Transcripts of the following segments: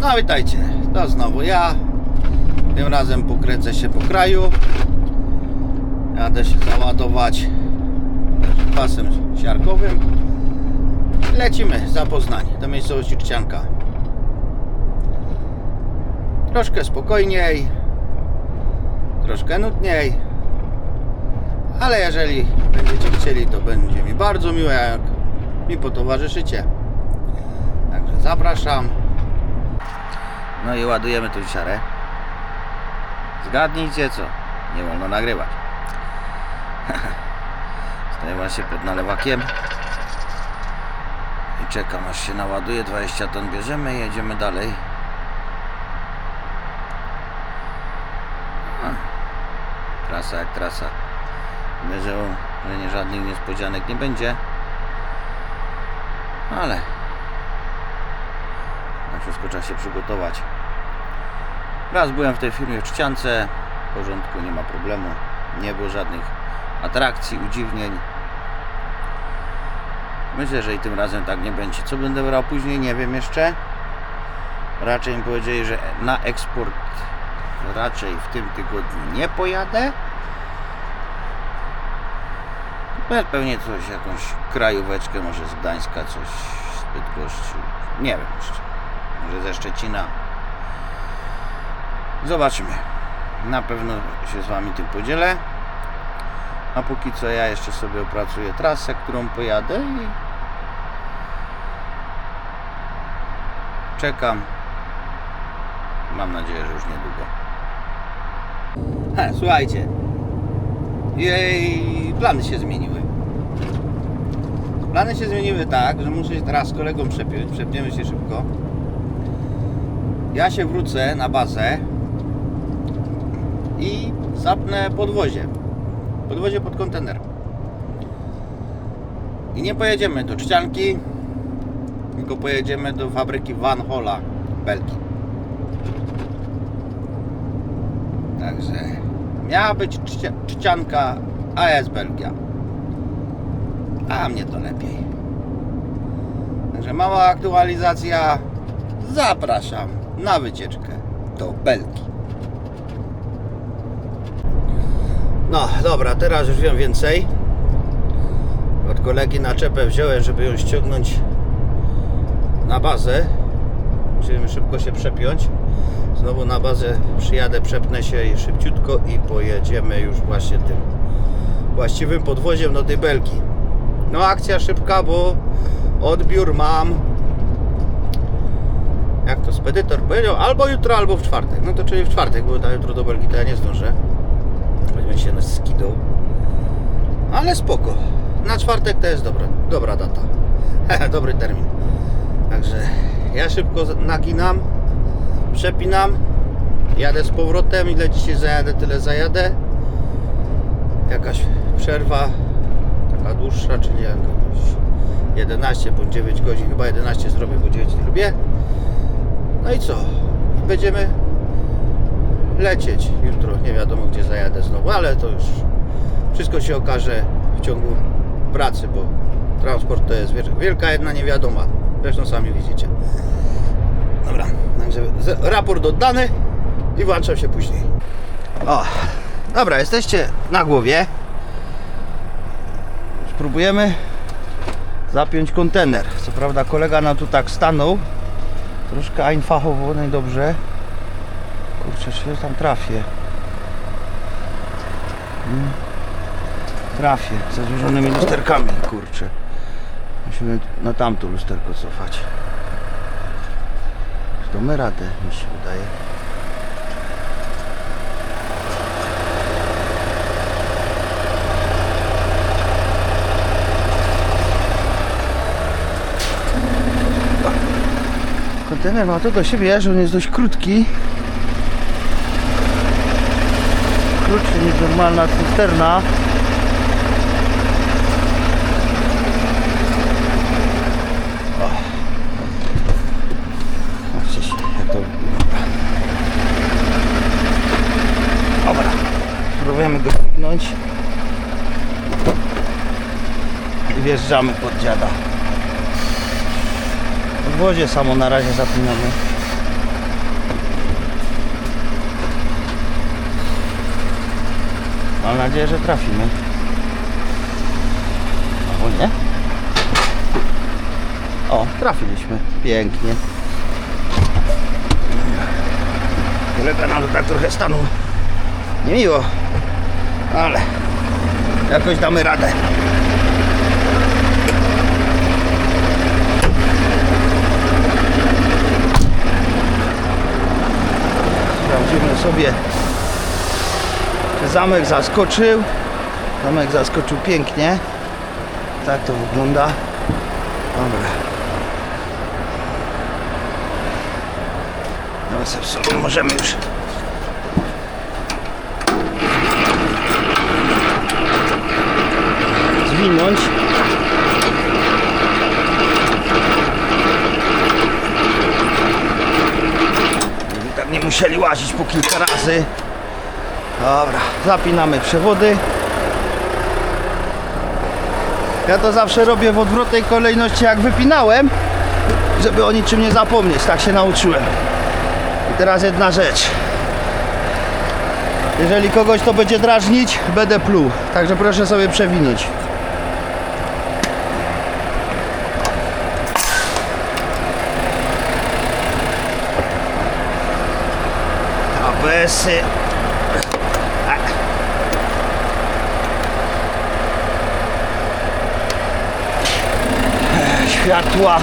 No witajcie, to znowu ja. Tym razem pokręcę się po kraju. Jadę się załadować pasem siarkowym. Lecimy za Poznań, do miejscowości Czcianka. Troszkę spokojniej, troszkę nudniej, ale jeżeli będziecie chcieli, to będzie mi bardzo miło, jak mi potowarzyszycie. Także zapraszam. No i ładujemy tu siarę. Zgadnijcie co? Nie wolno nagrywać. Stoję właśnie pod nalewakiem. I czekam aż się naładuje. 20 ton bierzemy i jedziemy dalej. Trasa jak trasa. Wierzę, że nie żadnych niespodzianek nie będzie. Ale wszystko trzeba się przygotować. Raz byłem w tej firmie w Czciance, w porządku, nie ma problemu. Nie było żadnych atrakcji, udziwnień. Myślę, że i tym razem tak nie będzie. Co będę brał później, nie wiem jeszcze. Raczej mi powiedzieli, że na eksport raczej w tym tygodniu nie pojadę. Pewnie coś, jakąś krajóweczkę, może z Gdańska, coś z Bydgoszczy. Nie wiem jeszcze. Może ze Szczecina. Zobaczymy. Na pewno się z Wami tym podzielę. A póki co ja jeszcze sobie opracuję trasę, którą pojadę i czekam. Mam nadzieję, że już niedługo. He, słuchajcie. Jej plany się zmieniły. Plany się zmieniły tak, że muszę się teraz z kolegą przepiąć. Przepniemy się szybko. Ja się wrócę na bazę i zapnę podwozie. Podwozie pod kontener. I nie pojedziemy do Czcianki, tylko pojedziemy do fabryki Van Hola w Belgii. Także miała być czcia, Czcianka, a jest Belgia. A mnie to lepiej. Także mała aktualizacja. Zapraszam na wycieczkę do Belgii. No dobra, teraz już wiem więcej. Od kolegi naczepę wziąłem, żeby ją ściągnąć na bazę. Musimy szybko się przepiąć. Znowu na bazę przyjadę, przepnę się i szybciutko i pojedziemy już właśnie tym właściwym podwoziem do tej Belgii. No akcja szybka, bo odbiór mam jak to spedytor powiedział, albo jutro, albo w czwartek. No to czyli w czwartek, bo jutro do Belgii to ja nie zdążę. Weźmie się na skidą. Ale spoko. Na czwartek to jest dobra, dobra data. Dobry termin. Także ja szybko naginam, przepinam, jadę z powrotem. Ile dzisiaj zajadę, tyle zajadę. Jakaś przerwa, taka dłuższa, czyli jakoś 11 bądź 9 godzin. Chyba 11 zrobię, bo 9 nie lubię. No i co? Będziemy lecieć jutro. Nie wiadomo gdzie zajadę znowu, ale to już wszystko się okaże w ciągu pracy, bo transport to jest wielka jedna niewiadoma. Zresztą sami widzicie. Dobra, także raport oddany i włączam się później. O, dobra, jesteście na głowie. Spróbujemy zapiąć kontener. Co prawda kolega nam tu tak stanął. Troszkę einfachowo, no i dobrze. Kurczę, czy tam trafię? Mm. Trafię, ze złożonymi lusterkami, kurczę. Musimy na tamto lusterko cofać. Damy radę, mi się wydaje. Kontener ma to do siebie, że on jest dość krótki. Krótszy niż normalna cysterna. Dobra. Spróbujemy go dźwignąć. I wjeżdżamy pod dziada w samo na razie zapinamy. Mam nadzieję, że trafimy. Albo nie? O, trafiliśmy. Pięknie. Kolega nam tak trochę stanął. Niemiło. Ale jakoś damy radę. Sobie, zamek zaskoczył. Zamek zaskoczył pięknie. Tak to wygląda. Dobra. No sobie sobie możemy już zwinąć. Żeby tak nie musieli łazić po kilka razy. Dobra, zapinamy przewody. Ja to zawsze robię w odwrotnej kolejności jak wypinałem, żeby o niczym nie zapomnieć, tak się nauczyłem. I teraz jedna rzecz. Jeżeli kogoś to będzie drażnić, będę pluł. Także proszę sobie przewinąć. ABS-y. Tak. Ech, Światła.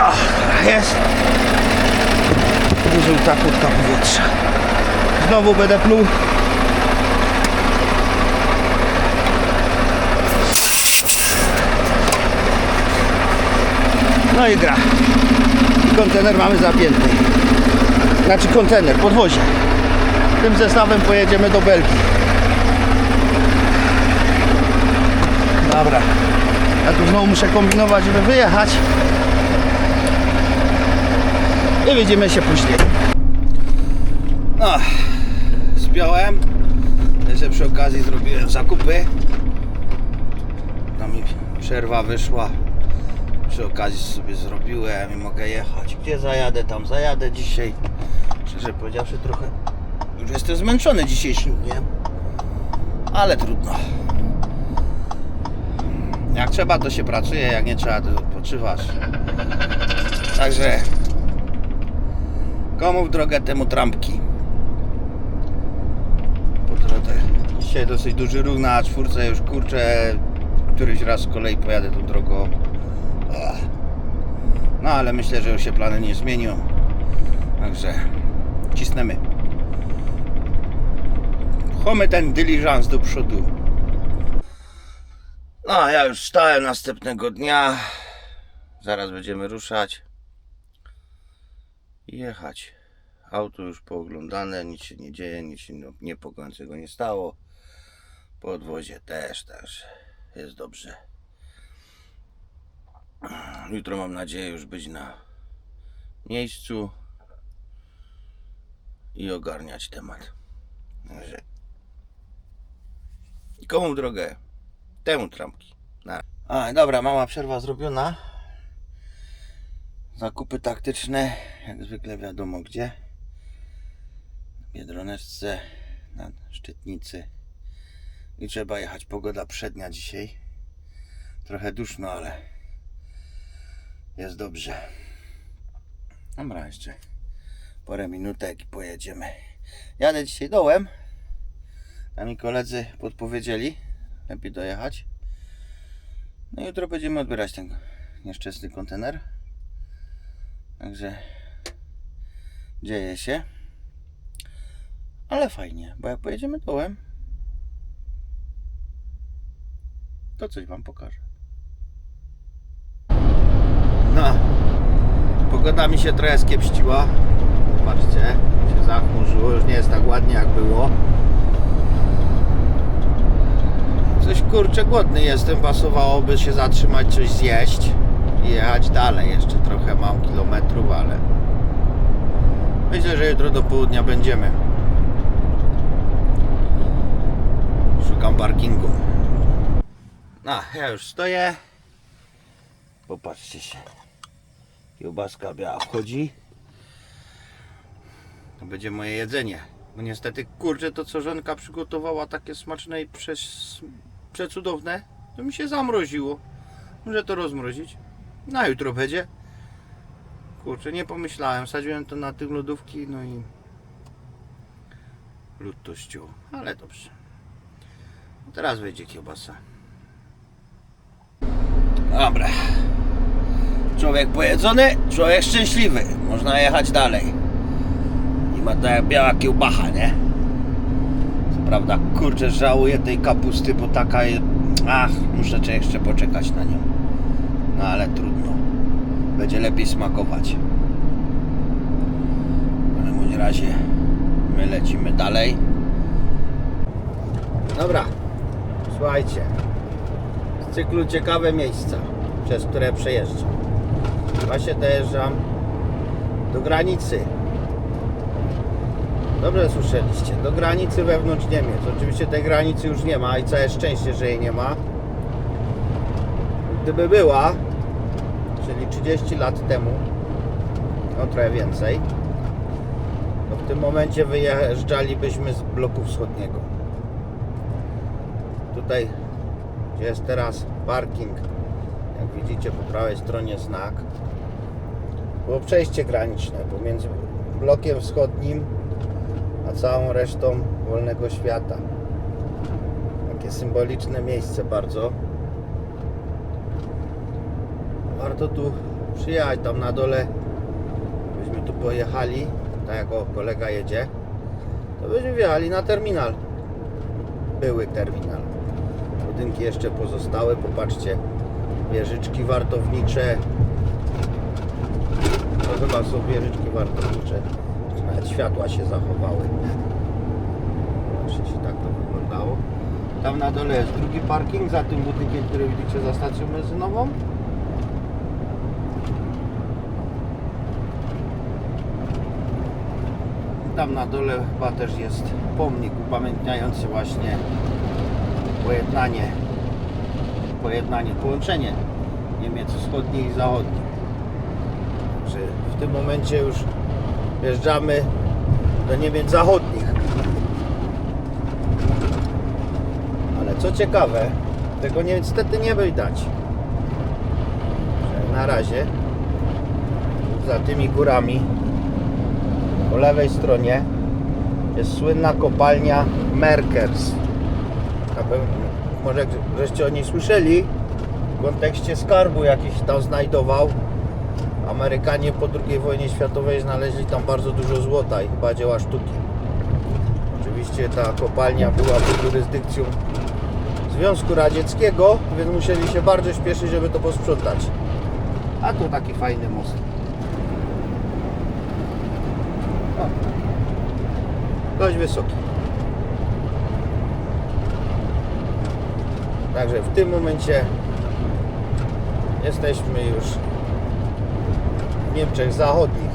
Ach, jest. Żółta kurtka powietrza. Znowu będę pluł. No i gra. I kontener mamy zapięty. Znaczy kontener, podwozie. Tym zestawem pojedziemy do Belgii. Dobra. Ja tu znowu muszę kombinować, żeby wyjechać. I widzimy się później. No, spiąłem. Jeszcze przy okazji zrobiłem zakupy. Tam mi przerwa wyszła. Przy okazji sobie zrobiłem i mogę jechać. Gdzie zajadę, tam zajadę dzisiaj. Szczerze powiedziawszy, trochę już jestem zmęczony dzisiejszym dniem. Ale trudno. Jak trzeba, to się pracuje, jak nie trzeba, to odpoczywasz. Także komu w drogę, temu trampki. Po drodze. Dzisiaj dosyć duży ruch na czwórce, już kurczę, któryś raz z kolei pojadę tą drogą. No ale myślę, że już się plany nie zmienią. Także cisnemy. Pchamy ten dyliżans do przodu. No, ja już wstałem następnego dnia. Zaraz będziemy ruszać i jechać. Auto już pooglądane, nic się nie dzieje, nic się niepokojącego nie stało. Podwozie też, też jest dobrze. Jutro mam nadzieję już być na miejscu i ogarniać temat. Także komu drogę? Temu trampki. Na. A, dobra, mała przerwa zrobiona. Zakupy taktyczne, jak zwykle wiadomo gdzie. W Biedroneczce, na Szczytnicy. I trzeba jechać. Pogoda przednia dzisiaj. Trochę duszno, ale jest dobrze. Dobra, jeszcze parę minutek i pojedziemy. Jadę dzisiaj dołem. Tam mi koledzy podpowiedzieli, lepiej dojechać. No jutro będziemy odbierać ten nieszczęsny kontener. Także dzieje się. Ale fajnie, bo jak pojedziemy dołem, to coś Wam pokażę. No, pogoda mi się trochę skiepściła. Zobaczcie, się zachmurzyło, już nie jest tak ładnie jak było. Coś kurczę głodny jestem, pasowałoby się zatrzymać, coś zjeść i jechać dalej. Jeszcze trochę mam kilometrów, ale myślę, że jutro do południa będziemy. Szukam parkingu. No, ja już stoję. Popatrzcie się. Kiełbaska biała wchodzi. To będzie moje jedzenie. Bo niestety, kurczę, to co żonka przygotowała takie smaczne i przecudowne, to mi się zamroziło. Muszę to rozmrozić. Na jutro będzie. Kurczę, nie pomyślałem. Sadziłem to na tych lodówki, no i lód to ściął. Ale dobrze. Teraz wejdzie kiełbasa. Dobra. Człowiek pojedzony, człowiek szczęśliwy. Można jechać dalej. I ma ta biała kiełbacha, nie? Co prawda, kurczę, żałuję tej kapusty, bo taka jest... Ach, muszę cze- jeszcze poczekać na nią. No ale trudno. Będzie lepiej smakować. W każdym razie my lecimy dalej. Dobra, słuchajcie. Z cyklu ciekawe miejsca, przez które przejeżdżam. Właśnie dojeżdżam do granicy. Dobrze słyszeliście, do granicy wewnątrz Niemiec. Oczywiście tej granicy już nie ma i całe szczęście, że jej nie ma. Gdyby była, czyli 30 lat temu, no trochę więcej, to w tym momencie wyjeżdżalibyśmy z bloku wschodniego. Tutaj, gdzie jest teraz parking, jak widzicie po prawej stronie znak, było przejście graniczne pomiędzy blokiem wschodnim a całą resztą wolnego świata. Takie symboliczne miejsce bardzo. Warto tu przyjechać tam na dole. Byśmy tu pojechali, tak jak kolega jedzie, to byśmy wjechali na terminal. Były terminal. Budynki jeszcze pozostałe, popatrzcie. Wieżyczki wartownicze. Chyba są wieżyczki wartownicze. Nawet światła się zachowały. Zobaczcie, tak to wyglądało. Tam na dole jest drugi parking, za tym budynkiem, który widzicie za stacją benzynową. Tam na dole chyba też jest pomnik upamiętniający właśnie pojednanie, pojednanie, połączenie Niemiec wschodniej i zachodniej. W tym momencie już wjeżdżamy do Niemiec zachodnich. Ale co ciekawe, tego niestety nie widać. Na razie za tymi górami po lewej stronie jest słynna kopalnia Merkers. Może żeście o niej słyszeli w kontekście skarbu jakiś tam znajdował. Amerykanie po II wojnie światowej znaleźli tam bardzo dużo złota i chyba dzieła sztuki. Oczywiście ta kopalnia była pod jurysdykcją Związku Radzieckiego, więc musieli się bardzo śpieszyć, żeby to posprzątać. A tu taki fajny most. O. Dość wysoki. Także w tym momencie jesteśmy już Niemczech Zachodnich.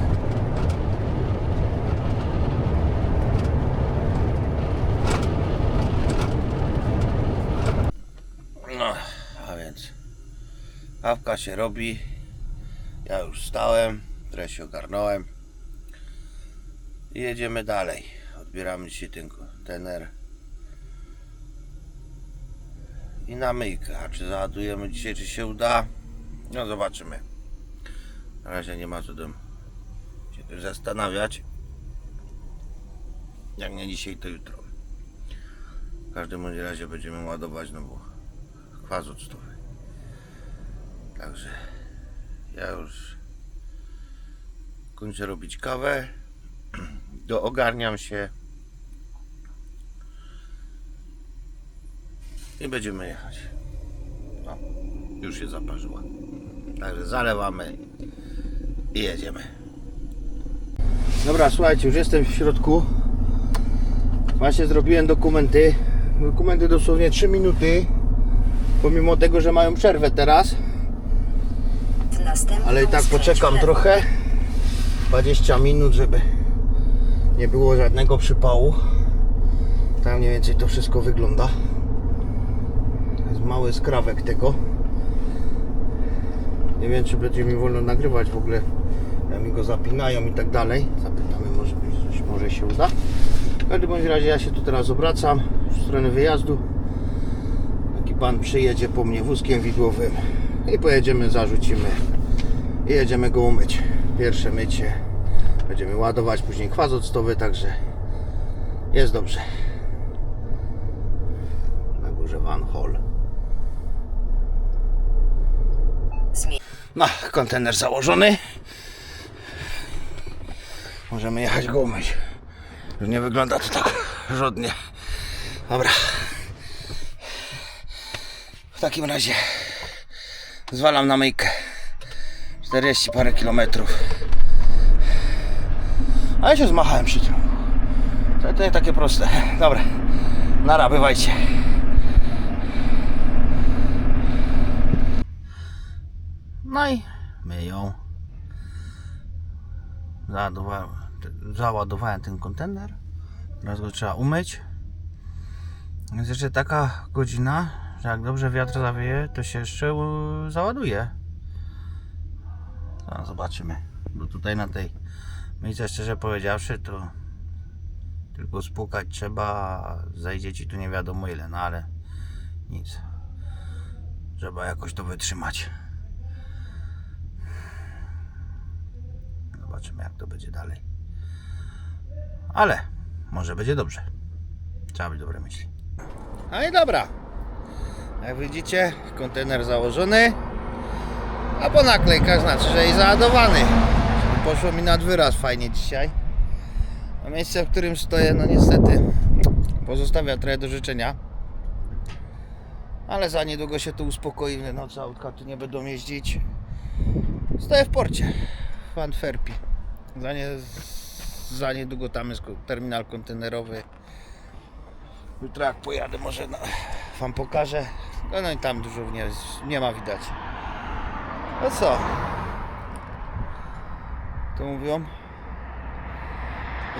No, a więc kawka się robi. Ja już stałem, trochę się ogarnąłem. I jedziemy dalej. Odbieramy dzisiaj ten kontener. I na myjkę. A czy załadujemy dzisiaj, czy się uda? No zobaczymy. Na razie nie ma co tym się też zastanawiać. Jak nie dzisiaj, to jutro. W każdym razie będziemy ładować znowu kwas octowy. Także ja już kończę robić kawę. Doogarniam się. I będziemy jechać. O, już się zaparzyła. Także zalewamy i jedziemy. Dobra, słuchajcie, już jestem w środku. Właśnie zrobiłem dokumenty. Dokumenty dosłownie 3 minuty. Pomimo tego, że mają przerwę teraz. Ale i tak poczekam trochę. 20 minut, żeby nie było żadnego przypału. Tak mniej więcej to wszystko wygląda. To jest mały skrawek tego. Nie wiem, czy będzie mi wolno nagrywać w ogóle. Jak mi go zapinają i tak dalej. Zapytamy, może, być- może się uda. W każdym bądź razie ja się tu teraz obracam w stronę wyjazdu. Taki pan przyjedzie po mnie wózkiem widłowym i pojedziemy, zarzucimy i jedziemy go umyć. Pierwsze mycie. Będziemy ładować później kwas octowy, także jest dobrze. Na górze Van Hall. No, kontener założony. Możemy jechać go umyć. Już nie wygląda to tak żadnie. Dobra. W takim razie zwalam na myjkę. 40 parę kilometrów. Ale się zmachałem przy tym. To, to takie proste. Dobra. Nara, bywajcie. No i myją. Załadowałem, załadowałem ten kontener. Teraz go trzeba umyć. Jest jeszcze taka godzina, że jak dobrze wiatr zawieje, to się jeszcze załaduje. Zaraz zobaczymy. Bo tutaj na tej miejsce, szczerze powiedziawszy, to tylko spukać trzeba, zajdzie ci tu nie wiadomo ile, no ale nic. Trzeba jakoś to wytrzymać. Zobaczymy jak to będzie dalej. Ale może będzie dobrze. Trzeba być dobre myśli. No i dobra. Jak widzicie, kontener założony. A po naklejkach znaczy, że jest załadowany. Poszło mi nad wyraz fajnie dzisiaj. A miejsce, w którym stoję, no niestety pozostawia trochę do życzenia. Ale za niedługo się tu uspokoimy. No co, autka tu nie będą jeździć. Stoję w porcie w Antwerpii. Za, nie, za niedługo tam jest terminal kontenerowy. Jutro jak pojadę, może wam pokażę. No, no i tam dużo nie, nie ma widać. No co? To mówią.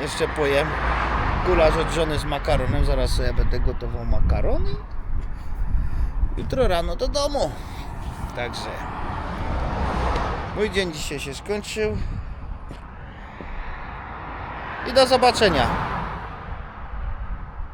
Jeszcze pojem. Gulasz od żony z makaronem. Zaraz sobie będę gotował makarony. Jutro rano do domu. Także mój dzień dzisiaj się skończył. I do zobaczenia.